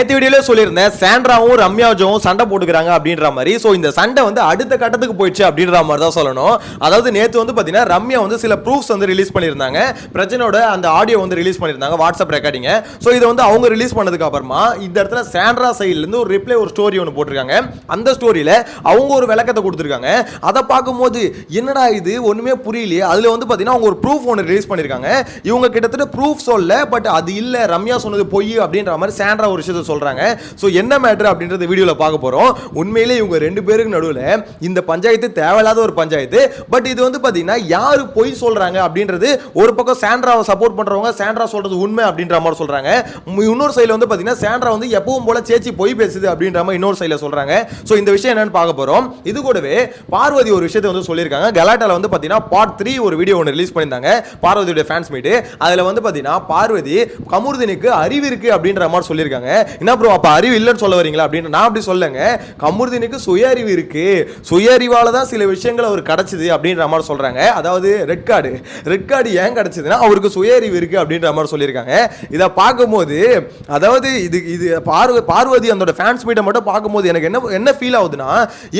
நேற்று வீடியோல சொல்லியிருந்தேன் சாண்ட்ராவும் ரம்யாஜும் சண்டை போட்டுக்கிறாங்க அப்படின்ற மாதிரி. ஸோ இந்த சண்டை வந்து அடுத்த கட்டத்துக்கு போயிடுச்சு அப்படின்ற மாதிரி தான் சொல்லணும். அதாவது நேற்று வந்து பார்த்தீங்கன்னா ரம்யா வந்து சில ப்ரூஃப்ஸ் வந்து ரிலீஸ் பண்ணியிருந்தாங்க. பிரச்சனையோட அந்த ஆடியோ வந்து ரிலீஸ் பண்ணியிருந்தாங்க வாட்ஸ்அப் ரெக்கார்டிங்க ஸோ இதை வந்து அவங்க ரிலீஸ் பண்ணதுக்கு அப்புறமா இந்த இடத்துல சாண்ட்ரா சைட்லேருந்து ஒரு ரிப்ளை ஒரு ஸ்டோரி ஒன்று போட்டிருக்காங்க. அந்த ஸ்டோரியில் அவங்க ஒரு விளக்கத்தை கொடுத்துருக்காங்க. அதை பார்க்கும்போது என்னடா இது? ஒன்றுமே புரியலையே. அதில் வந்து பார்த்தீங்கன்னா அவங்க ஒரு ப்ரூஃப் ஒன்று ரிலீஸ் பண்ணியிருக்காங்க. இவங்க கிட்டத்தட்ட ப்ரூஃப் சொல்ல பட் அது இல்லை ரம்யா சொன்னது பொய் அப்படின்ற மாதிரி சாண்ட்ரா ஒரு விஷயத்தை சொல்கிறாங்க ஸோ என்ன மேட்ரு அப்படின்றத வீடியோவில் பார்க்க போகிறோம் உண்மையிலே இவங்க ரெண்டு பேருக்கு நடுவில் இந்த பஞ்சாயத்து தேவையில்லாத ஒரு பஞ்சாயத்து. பட் இது வந்து பார்த்தீங்கன்னா யார் பொய் சொல்கிறாங்க அப்படின்றது ஒரு பக்கம் சாண்ட்ராவை சப்போர்ட் பண்ணுறவங்க சாண்ட்ரா சொல்கிறது உண்மை அப்படின்ற மாதிரி சொல்கிறாங்க இன்னொரு சைடில் வந்து பார்த்தீங்கன்னா சாண்ட்ரா வந்து எப்பவும் போல சேச்சி பொய் பேசுது அப்படின்ற மாதிரி இன்னொரு சைடில் சொல்கிறாங்க ஸோ இந்த விஷயம் என்னன்னு பார்க்க போகிறோம் இது கூடவே பார்வதி ஒரு விஷயத்தை வந்து சொல்லியிருக்காங்க. கலாட்டாவில் வந்து பார்த்தீங்கன்னா பார்ட் த்ரீ ஒரு வீடியோ ஒன்று ரிலீஸ் பண்ணியிருந்தாங்க. பார்வதியோட ஃபேன்ஸ் மீட்டு அதில் வந்து பார்த்தீங்கன்னா பார்வதி கமுருதினுக்கு அறிவு இருக்கு அப்படின்ற மாதிரி சொல்லியிருக்காங்க. என்ன ப்ரோ அப்போ அறிவு இல்லைன்னு சொல்ல வரீங்களா அப்படின்னு நான் அப்படி சொல்லுங்க கமுருதினுக்கு சுய அறிவு இருக்கு. சுய அறிவால தான் சில விஷயங்கள் அவர் கிடச்சிது அப்படின்ற மாதிரி சொல்றாங்க. அதாவது ரெட் கார்டு ரெட் கார்டு ஏன் கிடைச்சதுன்னா அவருக்கு சுய அறிவு இருக்கு அப்படின்ற மாதிரி சொல்லியிருக்காங்க. இதை பார்க்கும்போது அதாவது இது இது பார்வ பார்வதி அந்தோட ஃபேன்ஸ் மீட்டை மட்டும் பார்க்கும்போது எனக்கு என்ன என்ன ஃபீல் ஆகுதுன்னா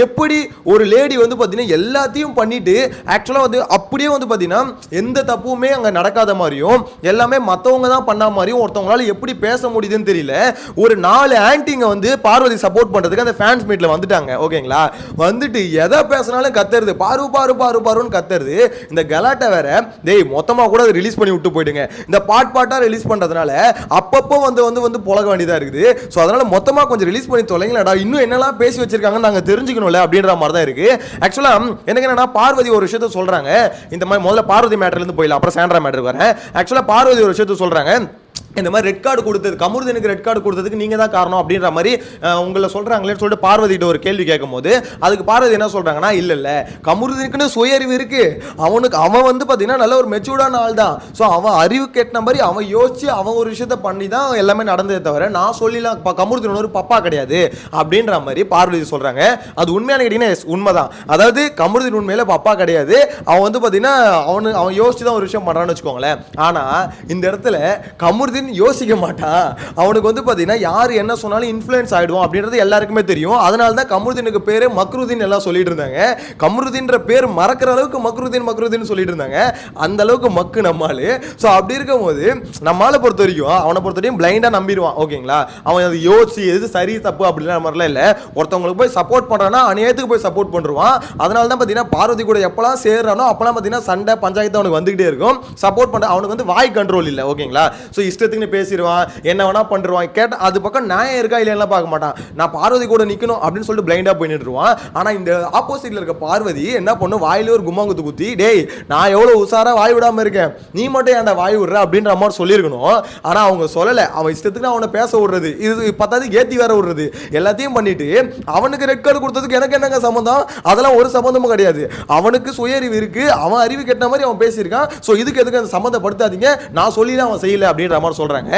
எப்படி ஒரு லேடி வந்து பார்த்தீங்கன்னா எல்லாத்தையும் பண்ணிட்டு ஆக்சுவலாக வந்து அப்படியே வந்து பார்த்தீங்கன்னா எந்த தப்புமே அங்கே நடக்காத மாதிரியும் எல்லாமே மற்றவங்க தான் பண்ண மாதிரியும் ஒருத்தவங்களால எப்படி பேச முடியுதுன்னு தெரியல. ஒரு நாலு ஆன்ட்டிங்க வந்து பார்வதி சப்போர்ட் பண்ணுறதுக்கு அந்த ஃபேன்ஸ் மீட்டில் வந்துட்டாங்க ஓகேங்களா வந்துட்டு எதை பேசினாலும் கத்துறது. பாரு பாரு பாரு பாருன்னு கத்துறது. இந்த கலாட்டை வேற டேய் மொத்தமாக கூட அதை ரிலீஸ் பண்ணி விட்டு போயிடுங்க. இந்த பாட் பாட்டாக ரிலீஸ் பண்ணுறதுனால அப்பப்போ வந்து வந்து வந்து புழக வேண்டியதாக இருக்குது. ஸோ அதனால மொத்தமாக கொஞ்சம் ரிலீஸ் பண்ணி தொலைங்களடா இன்னும் என்னெல்லாம் பேசி வச்சிருக்காங்கன்னு நாங்கள் தெரிஞ்சுக்கணும்ல அப்படின்ற மாதிரி தான் இருக்கு. ஆக்சுவலாக எனக்கு என்னன்னா பார்வதி ஒரு விஷயத்த சொல்கிறாங்க இந்த மாதிரி முதல்ல பார்வதி மேட்டர்லேருந்து போயிடலாம். அப்புறம் சாண்ட்ரா மேட்டருக்கு வரேன். ஆக்சுவலாக பார்வதி ஒரு விஷயத்த சொல்கிறாங்க இந்த மாதிரி ரெட் கார்டு கொடுத்தது கமுருதனுக்கு ரெட் கார்டு கொடுத்ததுக்கு நீங்க தான் காரணம் அப்படின்ற மாதிரி உங்களை சொல்றாங்களேன்னு சொல்லிட்டு பார்வதிட்ட ஒரு கேள்வி கேட்கும்போது அதுக்கு பார்வதி என்ன சொல்றாங்கன்னா இல்ல இல்ல கமருதனுக்குன்னு சுய அறிவு இருக்கு. அவனுக்கு அவன் வந்து பாத்தீங்கன்னா நல்ல ஒரு மெச்சூர்டான ஆள் தான். ஸோ அவன் அறிவு கேட்ட மாதிரி அவன் யோசிச்சு அவன் ஒரு விஷயத்த பண்ணி தான் எல்லாமே நடந்ததே தவிர நான் சொல்லிலாம் இப்போ கமுருதன் ஒரு பப்பா கிடையாது. அப்படின்ற மாதிரி பார்வதி சொல்றாங்க. அது உண்மையான கேட்டீங்கன்னா உண்மை உண்மைதான். அதாவது கமருதன் உண்மையில பப்பா கிடையாது. அவன் வந்து பாத்தீங்கன்னா அவனு அவன் யோசிச்சு தான் ஒரு விஷயம் பண்றான்னு வச்சுக்கோங்களேன். ஆனா இந்த இடத்துல கமுருதீன் யோசிக்க மாட்டான் அவனுக்கு வந்து பார்த்தீங்கன்னா யார் என்ன சொன்னாலும் இன்ஃப்ளூயன்ஸ் ஆகிடுவோம் அப்படின்றது எல்லாருக்குமே தெரியும். அதனால தான் கமருதீனுக்கு பேர் மக்ருதீன் எல்லாம் சொல்லிட்டு இருந்தாங்க. கமருதீன்ற பேர் மறக்கிற அளவுக்கு மக்ருதீன் மக்ருதீன் சொல்லிட்டு இருந்தாங்க. அந்த அளவுக்கு மக்கு நம்மால் ஸோ அப்படி இருக்கும்போது நம்மால பொறுத்த வரைக்கும் அவனை பொறுத்த வரைக்கும் பிளைண்டாக நம்பிடுவான் ஓகேங்களா? அவன் அது யோசிச்சு எது சரி தப்பு அப்படின்ற மாதிரிலாம் இல்லை. ஒருத்தவங்களுக்கு போய் சப்போர்ட் பண்ணுறான்னா அநியாயத்துக்கு போய் சப்போர்ட் பண்ணுவான் அதனால தான் பார்த்தீங்கன்னா பார்வதி கூட எப்போலாம் சேர்றானோ அப்போலாம் பார்த்தீங்கன்னா சண்டை பஞ்சாயத்து அவனுக்கு வந்துகிட்டே இருக்கும். சப்போர்ட் பண்ண அவனுக்கு வந்து வாய் கண்ட்ரோல் இல்லை ஓகேங்களா? ஸோ இஷ்டத்துக்குன்னு பேசிடுவான் என்ன வேணா பண்ணிடுவான் கேட்டால் அது பக்கம் நியாயம் இருக்கா இல்லைன்னா பார்க்க மாட்டான். நான் பார்வதி கூட நிற்கணும் அப்படின்னு சொல்லிட்டு பிளைண்டாக போயிட்டுருவான் ஆனால் இந்த ஆப்போசிட்ல இருக்க பார்வதி என்ன பண்ணும் வாயிலே ஒரு கும்மாங்குத்து குத்தி டேய் நான் எவ்வளோ உஷாராக வாய் விடாம இருக்கேன். நீ மட்டும் ஏன்டா வாய் விடுற? அப்படின்ற மாதிரி சொல்லியிருக்கணும். ஆனால் அவங்க சொல்லலை. அவன் இஷ்டத்துக்கு அவனை பேச விடுறது. இது பார்த்தாது ஏற்றி வேற விடுறது. எல்லாத்தையும் பண்ணிட்டு அவனுக்கு ரெட் கார்டு கொடுத்ததுக்கு எனக்கு என்னங்க சம்மந்தம் அதெல்லாம் ஒரு சம்மந்தமும் கிடையாது. அவனுக்கு சுய அறிவு இருக்கு. அவன் அறிவு கெட்ட மாதிரி அவன் பேசியிருக்கான். ஸோ இதுக்கு எதுக்கு அந்த சம்மந்தப்படுத்தாதீங்க நான் சொல்லி அவன் செய்யலை அப்படின்ற மாதிரி சொல்றாங்க.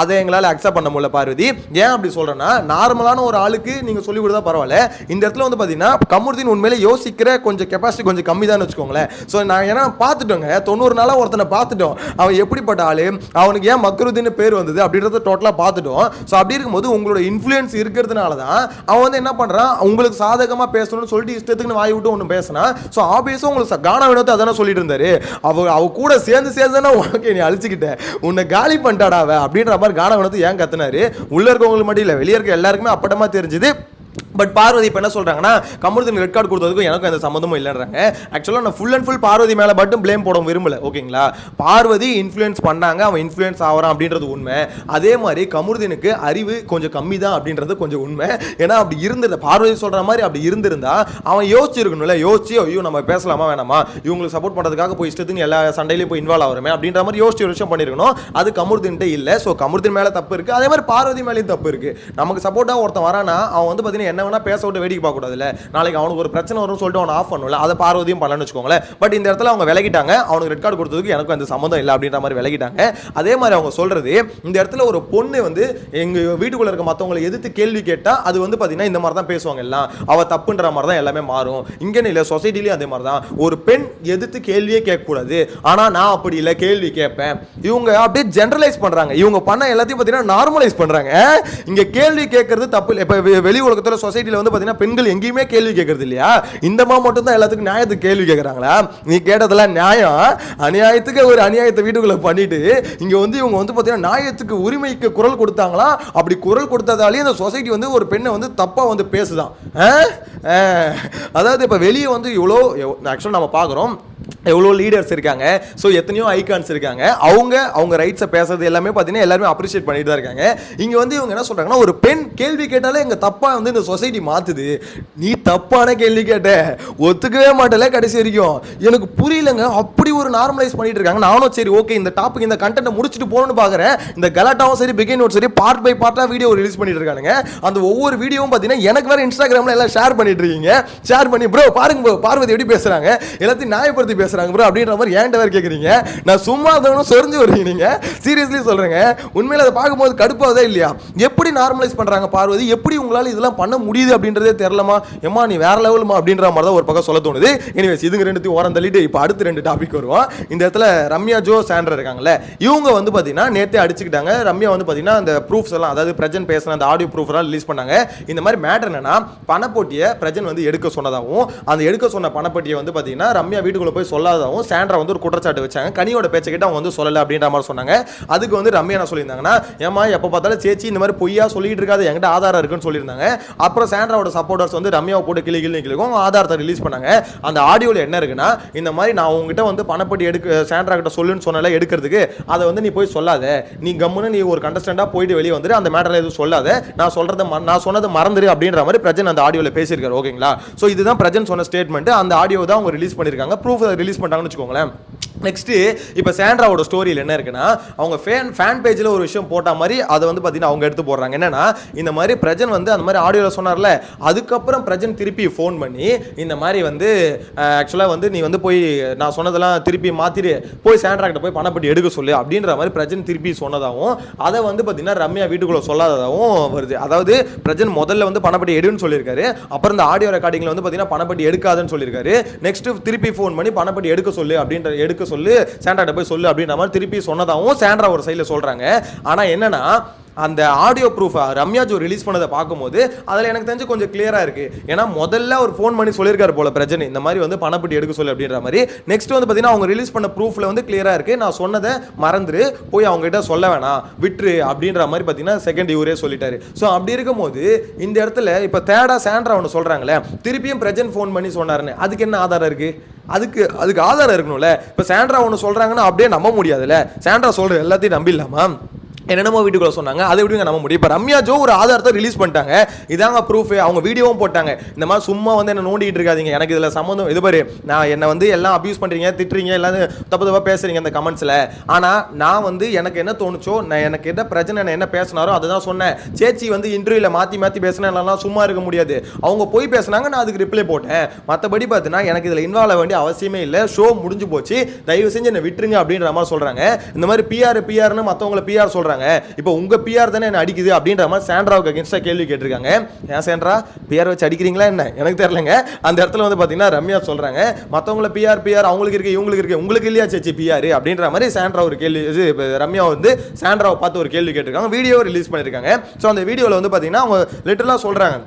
அதை எங்களால் அக்செப்ட் பண்ண முடியல பார்வதி. ஏன் அப்படி சொல்றேன்னா நார்மலான ஒரு ஆளுக்கு நீங்கள் சொல்லி கொடுத்தா பரவாயில்ல. இந்த இடத்துல வந்து பார்த்தீங்கன்னா கமுருதீன் உண்மையிலே யோசிக்கிற கொஞ்சம் கெப்பாசிட்டி கொஞ்சம் கம்மி தான் வச்சுக்கோங்களேன். ஸோ நான் ஏன்னா பார்த்துட்டோங்க. தொண்ணூறு நாளாக ஒருத்தனை பார்த்துட்டோம். அவன் எப்படிப்பட்ட ஆளு? அவனுக்கு ஏன் மக்ருதின்னு பேர் வந்தது? அப்படின்றத டோட்டலாக பார்த்துட்டோம். ஸோ அப்படி இருக்கும்போது உங்களோட இன்ஃப்ளூயன்ஸ் இருக்கிறதுனால தான் அவன் வந்து என்ன பண்ணுறான் உங்களுக்கு சாதகமாக பேசணும்னு சொல்லிட்டு இஷ்டத்துக்கு வாய் விட்டு ஒன்று பேசினா ஸோ ஆப்வியஸாக உங்களுக்கு கானா வினோத்தை அதானே சொல்லிட்டு இருந்தாரு. அவ அவ கூட சேர்ந்து சேர்ந்து தானே உனக்கு நீ அழிச்சிக்கிட்டேன் உன்னை காலி பண்ணிட்டாடா அப்படின்ற மாதிரி கானா வினோத்தை ஏன் கத்துனாரு? உள்ள இருக்கவங்களுக்கு மட்டும் இல்லை வெளியே இருக்க எல்லாருக்குமே அப்பட்டமா தெரிஞ்சுது. பட் பார்வதி இப்போ என்ன சொல்கிறாங்கன்னா கமருதன் ரெட் கார்டு கொடுத்ததுக்கும் எனக்கும் எந்த சம்மந்தமும் இல்லைன்றாங்க. ஆக்சுவலாக நான் ஃபுல் அண்ட் ஃபுல் பார்வதி மேலே மட்டும் ப்ளேம் போட விரும்பல ஓகேங்களா பார்வதி இன்ஃப்ளூயன்ஸ் பண்ணாங்க அவன் இன்ஃப்ளூயன்ஸ் ஆகிறான் அப்படின்றது உண்மை. அதே மாதிரி கமருதனுக்கு அறிவு கொஞ்சம் கம்மி தான் அப்படின்றது கொஞ்சம் உண்மை. ஏன்னா அப்படி இருந்திருந்த பார்வதி சொல்கிற மாதிரி அப்படி இருந்திருந்தா அவன் யோசிச்சிருக்கணும்ல யோசிச்சு ஐயோ நம்ம பேசலாமா வேணாமா? இவங்களுக்கு சப்போர்ட் பண்ணுறதுக்காக போய் இஷ்டத்துக்கு எல்லா சண்டையிலையும் போய் இன்வால்வ் ஆகிறோமே அப்படின்ற மாதிரி யோசிச்சு ஒரு விஷயம் பண்ணியிருக்கணும் அது கமருதீன்ட்டே இல்லை. ஸோ கமருதீன் மேலே தப்பு இருக்குது அதே மாதிரி பார்வதி மேலேயும் தப்பு இருக்குது நமக்கு சப்போர்ட்டாக ஒருத்தன் வரானா அவன் வந்து பார்த்தீங்கன்னா என்ன வேணா பேச விட்டு வேடிக்கை பார்க்க கூடாது நாளைக்கு அவனுக்கு ஒரு பிரச்சனை வரும்னு சொல்லிட்டு அவன் ஆஃப் பண்ணல அதை பார்வதியும் பண்ணலன்னு வச்சுக்கோங்களேன். பட் இந்த இடத்துல அவங்க விலகிட்டாங்க. அவனுக்கு ரெட் கார்டு கொடுத்ததுக்கு எனக்கு அந்த சம்மந்தம் இல்லை அப்படின்ற மாதிரி விலகிட்டாங்க. அதே மாதிரி அவங்க சொல்றது இந்த இடத்துல ஒரு பொண்ணு வந்து எங்க வீட்டுக்குள்ள இருக்க மற்றவங்களை எதிர்த்து கேள்வி கேட்டால் அது வந்து பார்த்தீங்கன்னா இந்த மாதிரி தான் பேசுவாங்க எல்லாம். அவ தப்புன்ற மாதிரி தான் எல்லாமே மாறும். இங்கன்னு இல்லை சொசைட்டிலையும் அதே மாதிரி தான் ஒரு பெண் எதிர்த்து கேள்வியே கேட்கக்கூடாது. ஆனா நான் அப்படி இல்லை கேள்வி கேட்பேன். இவங்க அப்படியே ஜென்ரலைஸ் பண்றாங்க. இவங்க பண்ண எல்லாத்தையும் பார்த்தீங்கன்னா நார்மலைஸ் பண்றாங்க. இங்க கேள்வி கேட்கறது தப்பு இல்லை. இப்போ வெளி வெளி உலகத்துல சொசைட்டியில் வந்து பார்த்தீங்கன்னா பெண்கள் எங்கேயுமே கேள்வி கேட்கறது இல்லையா? இந்த மா மட்டும் தான் எல்லாத்துக்கும் நியாயத்துக்கு கேள்வி கேட்குறாங்களா நீ கேட்டதெல்லாம் நியாயம். அநியாயத்துக்கு ஒரு அநியாயத்தை வீட்டுக்குள்ளே பண்ணிட்டு இங்கே வந்து இவங்க வந்து பார்த்தீங்கன்னா நியாயத்துக்கு உரிமைக்கு குரல் கொடுத்தாங்களா? அப்படி குரல் கொடுத்ததாலேயே இந்த சொசைட்டி வந்து ஒரு பெண்ணை வந்து தப்பாக வந்து பேசுதான். ஆ? அதாவது இப்போ வெளியே வந்து இவ்வளோ ஆக்சுவலாக நம்ம பார்க்குறோம் எவ்வளோ லீடர்ஸ் இருக்காங்க? ஸோ எத்தனையோ ஐகான்ஸ் இருக்காங்க. அவங்க அவங்க ரைட்ஸை பேசுறது எல்லாமே பார்த்தீங்கன்னா எல்லாருமே அப்ரிஷியேட் பண்ணிட்டு தான் இருக்காங்க. இங்கே வந்து இவங்க என்ன சொல்கிறாங்கன்னா ஒரு பெண் கேள்வி கேட்டாலே எங்கள் தப்பாக வந்து இந்த சொசைட்டி மாற்றுது நீ தப்பான கேள்வி கேட்ட. ஒத்துக்கவே மாட்டல கடைசி வரைக்கும். எனக்கு புரியலங்க. அப்படி ஒரு நார்மலைஸ் பண்ணிட்டு இருக்காங்க. நானும் சரி ஓகே இந்த டாபிக் இந்த கண்டென்ட்டை முடிச்சுட்டு போகணும்னு பார்க்குறேன் இந்த கலாட்டாவும் சரி பிகின் நோட் சரி பார்ட் பை பார்ட்டாக வீடியோ ரிலீஸ் பண்ணிட்டு இருக்காங்க அந்த ஒவ்வொரு வீடியோவும் பார்த்தீங்கன்னா எனக்கு வேற இன்ஸ்டாகிராமில் எல்லாம் ஷேர் பண்ணிட்டு இருக்கீங்க. ஷேர் பண்ணி ப்ரோ பாருங்க பார்வதி எப்படி பேசுறாங்க? எல்லாத்தையும் நியாயப்படுத்தி பேசுறாங்க ப்ரோ அப்படின்ற மாதிரி ஏன்ட வேறு கேட்குறீங்க நான் சும்மா இருந்தவனும் சொரிஞ்சு வருவீங்க நீங்க. சீரியஸ்லி சொல்றேங்க. உண்மையில் அதை பார்க்கும்போது கடுப்பாவதே இல்லையா? எப்படி நார்மலைஸ் பண்றாங்க பார்வதி? எப்படி உங்களால் இதெல்லாம் பண்ண முடியுது அப்படின்றதே தெரிலமா ஏமா நீ வேற லெவலுமா அப்படின்ற மாதிரி தான் ஒரு பக்கம் சொல்ல தோணுது. எனிவேஸ் இதுங்க ரெண்டுத்தையும் ஓரம் தள்ளிட்டு இப்போ அடுத்து ரெண்டு டாபிக் வருவோம். இந்த இடத்துல ரம்யா ஜோ சாண்ட்ரா இருக்காங்கல்ல இவங்க வந்து பார்த்தீங்கன்னா நேற்றே அடிச்சுக்கிட்டாங்க. ரம்யா வந்து பார்த்தீங்கன்னா அந்த ப்ரூஃப்ஸ் எல்லாம் அதாவது பிரஜன் பேசின அந்த ஆடியோ ப்ரூஃப் எல்லாம் ரிலீஸ் பண்ணாங்க. இந்த மாதிரி மேட்டர் என்னன்னா பணப்போட்டியை பிரஜன் வந்து எடுக்க சொன்னதாகவும் அந்த எடுக்க சொன்ன பணப்பட்டியை வந்து பார்த்தீங்கன்னா ரம்யா வீட்டுக்குள்ளே போய் சொல்லாததாகவும் சாண்ட்ரா வந்து ஒரு குற்றச்சாட்டு வச்சாங்க. கனியோட பேச்சை கேட்டு அவங்க வந்து சொல்லலை அப்படின்ற மாதிரி சொன்னாங்க. அதுக்கு வந்து ரம்யா என்ன சொல்லியிருந்தாங்கன்னா ஏமா எப்போ பார்த்தாலும் சேச்சி இந்த மாதிரி பொய்யா சொல்லிட்டு இருக்காது. என்கிட்ட ஆதாரம் இருக்குன்னு சொல்லியிருந்தாங்க. அப்புறம் சாண்ட்ராவோட சப்போர்ட்டர்ஸ் வந்து ரம்யாவை போட்டு கிளி கிளி கிளிக்கும். ஆதாரத்தை ரிலீஸ் பண்ணாங்க. அந்த ஆடியோவில் என்ன இருக்குன்னா இந்த மாதிரி நான் உங்ககிட்ட வந்து பணப்பட்டி எடுக்க சாண்ட்ரா கிட்ட சொல்லுன்னு சொன்னால எடுக்கிறதுக்கு அதை வந்து நீ போய் சொல்லாத. நீ கம்முன்னு நீ ஒரு கண்டஸ்டண்டாக போயிட்டு வெளியே வந்துட்டு அந்த மேட்டரில் எதுவும் சொல்லாத. நான் சொல்கிறத ம- நான் சொன்னதை மறந்துரு அப்படின்ற மாதிரி பிரஜன் அந்த ஆடியோவில் பேசியிருக்காரு. ஓகேங்களா? ஸோ இதுதான் பிரஜன் சொன்ன ஸ்டேட்மெண்ட் அந்த ஆடியோ தான் அவங்க ரிலீஸ் பண்ணியிருக்காங்க. ப்ரூஃப் ரிலீஸ் பண்ணிட்டாங்கன்னு வச்சுக்கோங்களேன். நெக்ஸ்ட்டு இப்போ சாண்ட்ராவோட ஸ்டோரியில் என்ன இருக்குன்னா அவங்க ஃபேன் ஃபேன் பேஜில் ஒரு விஷயம் போட்ட மாதிரி அதை வந்து பார்த்தீங்கன்னா அவங்க எடுத்து போடுறாங்க. என்னன்னா இந்த மாதிரி பிரஜன் வந்து அந்த மாதிரி ஆடியோவில் சொன்னார்ல அதுக்கப்புறம் பிரஜன் திருப்பி ஃபோன் பண்ணி இந்த மாதிரி வந்து ஆக்சுவலாக வந்து நீ வந்து போய் நான் சொன்னதெல்லாம் திருப்பி மாற்றிடு போய் சாண்ட்ரா கிட்ட போய் பணப்பட்டி எடுக்க சொல்லு அப்படின்ற மாதிரி பிரஜன் திருப்பி சொன்னதாகவும் அதை வந்து பார்த்தீங்கன்னா ரம்யா வீட்டுக்குள்ளே சொல்லாததாகவும் வருது. அதாவது பிரஜன் முதல்ல வந்து பணப்பட்டி எடுன்னு சொல்லியிருக்காரு அப்புறம் இந்த ஆடியோ ரெக்கார்டிங்கில் வந்து பார்த்தீங்கன்னா பணப்பட்டி எடுக்காதுன்னு சொல்லியிருக்காரு. நெக்ஸ்ட்டு திருப்பி ஃபோன் பண்ணி பணப்பட்டி எடுக்க சொல்லு அப்படின்ற எடுக்க சொல்லு சாண்ட்ராட்ட போய் சொல்லு அப்படின்ற மாதிரி திருப்பி சொன்னதாகவும் சாண்ட்ரா ஒரு சைடில் சொல்கிறாங்க ஆனால் என்னன்னா அந்த audio proof Ramya Jo release பண்ணதை பார்க்கும்போது அதில் எனக்கு தெரிஞ்சு கொஞ்சம் கிளியராக இருக்குது ஏன்னா முதல்ல ஒரு ஃபோன் பண்ணி சொல்லியிருக்காரு போல பிரச்சனை இந்த மாதிரி வந்து பணப்பட்டி எடுக்க சொல்லு அப்படின்ற மாதிரி. நெக்ஸ்ட் வந்து பார்த்தீங்கன்னா அவங்க ரிலீஸ் பண்ண ப்ரூஃபில் வந்து கிளியராக இருக்குது நான் சொன்னதை மறந்துரு போய் அவங்க கிட்ட சொல்ல வேணாம் விட்டுரு அப்படின்ற மாதிரி பார்த்தீங்கன்னா செகண்ட் இவரே சொல்லிட்டாரு. ஸோ அப்படி இருக்கும்போது இந்த இடத்துல இப்போ தேடா சாண்ட்ரா ஒன்று சொல்கிறாங்களே திருப்பியும் பிரஜன் ஃபோன் பண்ணி சொன்னாருன்னு அதுக்கு என்ன ஆதாரம் இருக்குது அதுக்கு அதுக்கு ஆதாரம் இருக்கணும்ல. இப்போ சாண்ட்ரா ஒன்று சொல்கிறாங்கன்னா அப்படியே நம்ப முடியாதுல்ல. சாண்ட்ரா சொல்கிற எல்லாத்தையும் நம்பிடலாமா? என்னென்னமோ வீட்டுக்குள்ள சொன்னாங்க. அதை விடுங்க நம்ம முடியும். இப்போ ரம்யா ஜோ ஒரு ஆதாரத்தை ரிலீஸ் பண்ணிட்டாங்க. இதாங்க ப்ரூஃப் அவங்க வீடியோவும் போட்டாங்க. இந்த மாதிரி சும்மா வந்து என்ன நோண்டிட்டு இருக்காதீங்க. எனக்கு இதில் சம்மந்தம் இது பாரு நான் என்னை வந்து எல்லாம் அப்யூஸ் பண்ணுறீங்க திட்டுறீங்க எல்லாம் தப்பு தப்பாக பேசுறீங்க இந்த கமெண்ட்ஸில் ஆனால் நான் வந்து எனக்கு என்ன தோணுச்சோ நான் எனக்கு என்ன பிரச்சனை நான் என்ன பேசினாரோ அதை தான் சொன்னேன். சேச்சி வந்து இன்டர்வியூவில் மாற்றி மாற்றி பேசினா சும்மா இருக்க முடியாது. அவங்க போய் பேசுனாங்க நான் அதுக்கு ரிப்ளை போட்டேன். மற்றபடி பார்த்தீங்கன்னா எனக்கு இதில் இன்வால்வ் ஆக வேண்டிய அவசியமே இல்லை. ஷோ முடிஞ்சு போச்சு. தயவு செஞ்சு என்னை விட்டுருங்க அப்படின்ற மாதிரி சொல்கிறாங்க இந்த மாதிரி பிஆர் பிஆர்னு மற்றவங்கள பிஆர் சொல்கிறாங்க இப்போ உங்கள் பிஆர் தானே என்ன அடிக்குது அப்படின்ற மாதிரி சாண்ட்ராவுக்கு அகேன்ஸ்டாக கேள்வி கேட்டிருக்காங்க. ஏன் சாண்ட்ரா? பிஆர் வச்சு அடிக்கிறீங்களா என்ன? எனக்கு தெரியலங்க. அந்த இடத்துல வந்து பார்த்தீங்கன்னா ரம்யா சொல்கிறாங்க மற்றவங்கள பிஆர் பிஆர் அவங்களுக்கு இருக்கு இவங்களுக்கு இருக்கு. உங்களுக்கு இல்லையா சேச்சி பிஆர் அப்படின்ற மாதிரி சாண்ட்ரா ஒரு கேள்வி இது ரம்யா வந்து சாண்ட்ராவை பார்த்து ஒரு கேள்வி கேட்டிருக்காங்க. வீடியோ ரிலீஸ் பண்ணியிருக்காங்க ஸோ அந்த வீடியோவில் வந்து பார்த்தீங்கன்னா அவங்க லிட்டரலாக சொல்கிறாங்க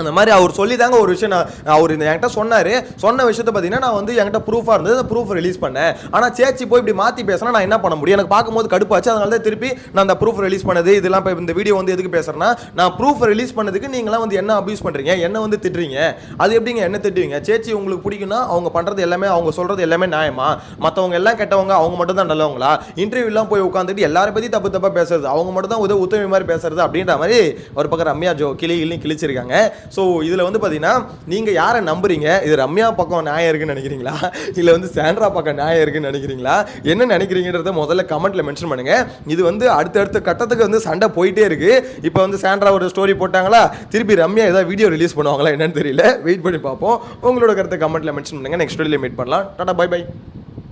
அந்த மாதிரி அவர் சொல்லி தாங்க ஒரு விஷயம். நான் அவர் இந்த என்கிட்ட சொன்னார். சொன்ன விஷயத்த பார்த்தீங்கன்னா நான் வந்து என்கிட்ட ப்ரூஃபாக இருந்தது. அந்த ப்ரூஃப் ரிலீஸ் பண்ணேன். ஆனால் சேச்சி போய் இப்படி மாற்றி பேசினா நான் என்ன பண்ண முடியும்? எனக்கு பார்க்கும்போது கடுப்பாச்சு. அதனால தான் திருப்பி நான் அந்த ப்ரூஃப் ரிலீஸ் பண்ணது. இதெல்லாம் இப்போ இந்த வீடியோ வந்து எதுக்கு பேசுகிறேன்னா நான் ப்ரூஃப் ரிலீஸ் பண்ணதுக்கு நீங்களாம் வந்து என்ன அபியூஸ் பண்ணுறீங்க என்ன வந்து திட்டுறீங்க? அது எப்படிங்க என்ன திட்டுவீங்க? சேச்சி உங்களுக்கு பிடிக்குன்னா அவங்க பண்ணுறது எல்லாமே அவங்க சொல்கிறது எல்லாமே நியாயமா? மற்றவங்க எல்லாம் கெட்டவங்க அவங்க மட்டும் தான் நல்லவங்களா? இன்டர்வியூலாம் போய் உட்காந்துட்டு எல்லாரும் பற்றி தப்பு தப்பாக பேசுறது. அவங்க மட்டும் தான் உதவி உத்தவி மாதிரி பேசுறது அப்படின்ற மாதிரி ஒரு பக்கம் ரம்யா ஜோ கிளி கிளி கிழிச்சிருக்காங்க. ஸோ இதில் வந்து பார்த்தீங்கன்னா நீங்கள் யாரை நம்புறீங்க? இது ரம்யா பக்கம் நியாயம் இருக்குன்னு நினைக்கிறீங்களா? இல்லை வந்து சாண்ட்ரா பக்கம் நியாயம் இருக்குன்னு நினைக்கிறீங்களா? என்ன நினைக்கிறீங்கன்றத முதல்ல கமெண்ட்டில் மென்ஷன் பண்ணுங்கள் இது வந்து அடுத்தடுத்த கட்டத்துக்கு வந்து சண்டை போயிட்டே இருக்குது இப்போ வந்து சாண்ட்ரா ஒரு ஸ்டோரி போட்டாங்களா? திருப்பி ரம்யா ஏதாவது வீடியோ ரிலீஸ் பண்ணுவாங்களா என்னன்னு தெரியல. வெயிட் பண்ணி பார்ப்போம். உங்களோட கருத்தை கமெண்ட்டில் மென்ஷன் பண்ணுங்க. நெக்ஸ்ட் வீடியோ மீட் பண்ணலாம். Tata bye by